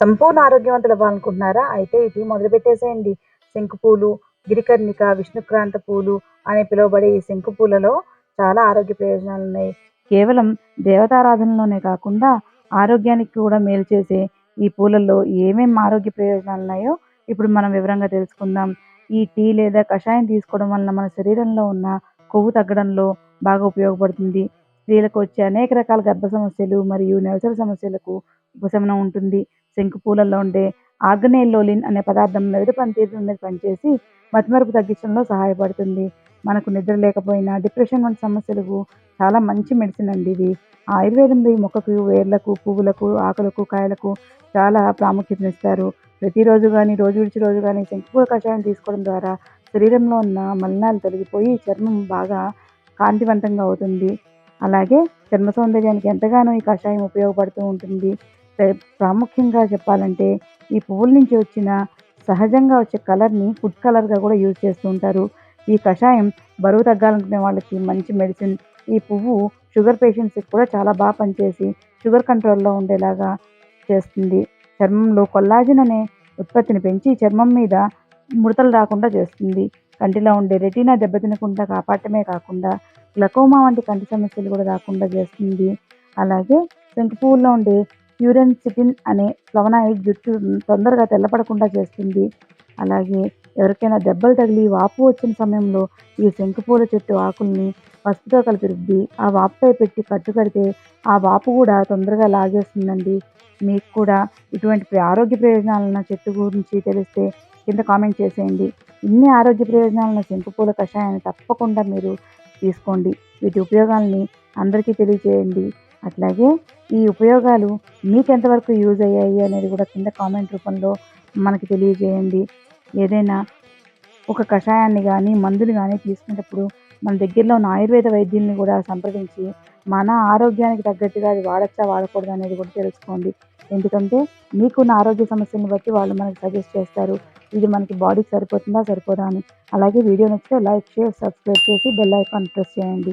సంపూర్ణ ఆరోగ్యవంతులు అవ్వాలనుకుంటున్నారా? అయితే ఇది మొదలు పెట్టేసేయండి. శంకు పూలు గిరికర్ణిక విష్ణుక్రాంత పూలు అని పిలువబడే ఈ శంకు పూలలో చాలా ఆరోగ్య ప్రయోజనాలు ఉన్నాయి. కేవలం దేవతారాధనలోనే కాకుండా ఆరోగ్యానికి కూడా మేలు చేసే ఈ పూలలో ఏమేమి ఆరోగ్య ప్రయోజనాలు ఉన్నాయో ఇప్పుడు మనం వివరంగా తెలుసుకుందాం. ఈ టీ లేదా కషాయం తీసుకోవడం వలన మన శరీరంలో ఉన్న కొవ్వు తగ్గడంలో బాగా ఉపయోగపడుతుంది. స్త్రీలకు వచ్చే అనేక రకాల గర్భ సమస్యలు మరియు నెలసరి సమస్యలకు ఉపశమనం ఉంటుంది. శంకు పూలల్లో ఉండే ఆర్గనైలోలిన్ అనే పదార్థం మెదడు పనితీరు మీద పనిచేసి మతిమరుపు తగ్గించడంలో సహాయపడుతుంది. మనకు నిద్ర లేకపోయినా డిప్రెషన్ వంటి సమస్యలకు చాలా మంచి మెడిసిన్ అండి ఇది. ఆయుర్వేదంలో ఈ మొక్కకు వేర్లకు పువ్వులకు ఆకులకు కాయలకు చాలా ప్రాముఖ్యతనిస్తారు ప్రతిరోజు కానీ రోజు విడిచి రోజు కానీ శంకుపూల కషాయం తీసుకోవడం ద్వారా శరీరంలో ఉన్న మలినాలు తొలగిపోయి చర్మం బాగా కాంతివంతంగా అవుతుంది. అలాగే చర్మ సౌందర్యానికి ఎంతగానో ఈ కషాయం ఉపయోగపడుతూ ఉంటుంది. ప్రాముఖ్యంగా చెప్పాలంటే ఈ పువ్వుల నుంచి వచ్చిన సహజంగా వచ్చే కలర్ని ఫుడ్ కలర్గా కూడా యూజ్ చేస్తూ ఉంటారు. ఈ కషాయం బరువు తగ్గాలనుకునే వాళ్ళకి మంచి మెడిసిన్. ఈ పువ్వు షుగర్ పేషెంట్స్కి కూడా చాలా బాగా పనిచేసి షుగర్ కంట్రోల్లో ఉండేలాగా చేస్తుంది. చర్మంలో కొల్లాజిన్ అనే ఉత్పత్తిని పెంచి చర్మం మీద ముడతలు రాకుండా చేస్తుంది. కంటిలో ఉండే రెటీనా దెబ్బతినకుండా కాపాడటమే కాకుండా గ్లకోమా వంటి కంటి సమస్యలు కూడా రాకుండా చేస్తుంది. అలాగే శంకు పువ్వుల్లో ఉండే సిటిన్ అనే ఫ్లవనాయిడ్ జుట్టు తొందరగా తెల్లపడకుండా చేస్తుంది. అలాగే ఎవరికైనా దెబ్బలు తగిలి వాపు వచ్చిన సమయంలో ఈ శంకుపూల చెట్టు ఆకుల్ని పసుపుతో కలిపి రుద్ది ఆ వాపుపై పెట్టి కట్టు కడితే ఆ వాపు కూడా తొందరగా లాగేస్తుందండి. మీకు కూడా ఇటువంటి ఆరోగ్య ప్రయోజనాలున్న చెట్టు గురించి తెలిస్తే కింద కామెంట్ చేసేయండి. ఇన్ని ఆరోగ్య ప్రయోజనాలను శంకుపూల కషాయాన్ని తప్పకుండా మీరు తీసుకోండి. వీటి ఉపయోగాల్ని అందరికీ తెలియజేయండి. అట్లాగే ఈ ఉపయోగాలు మీకు ఎంతవరకు యూజ్ అయ్యాయి అనేది కూడా కింద కామెంట్ రూపంలో మనకి తెలియజేయండి. ఏదైనా ఒక కషాయాన్ని కానీ మందులు కానీ తీసుకునేటప్పుడు మన దగ్గరలో ఉన్న ఆయుర్వేద వైద్యుల్ని కూడా సంప్రదించి మన ఆరోగ్యానికి తగ్గట్టుగా అది వాడచ్చా వాడకూడదు అనేది కూడా తెలుసుకోండి. ఎందుకంటే మీకున్న ఆరోగ్య సమస్యలను బట్టి వాళ్ళు మనకి సజెస్ట్ చేస్తారు. ఇది మనకి బాడీకి సరిపోతుందా సరిపోదా అని. అలాగే వీడియో నచ్చితే లైక్ షేర్ సబ్స్క్రైబ్ చేసి బెల్ ఐకాన్ ప్రెస్ చేయండి.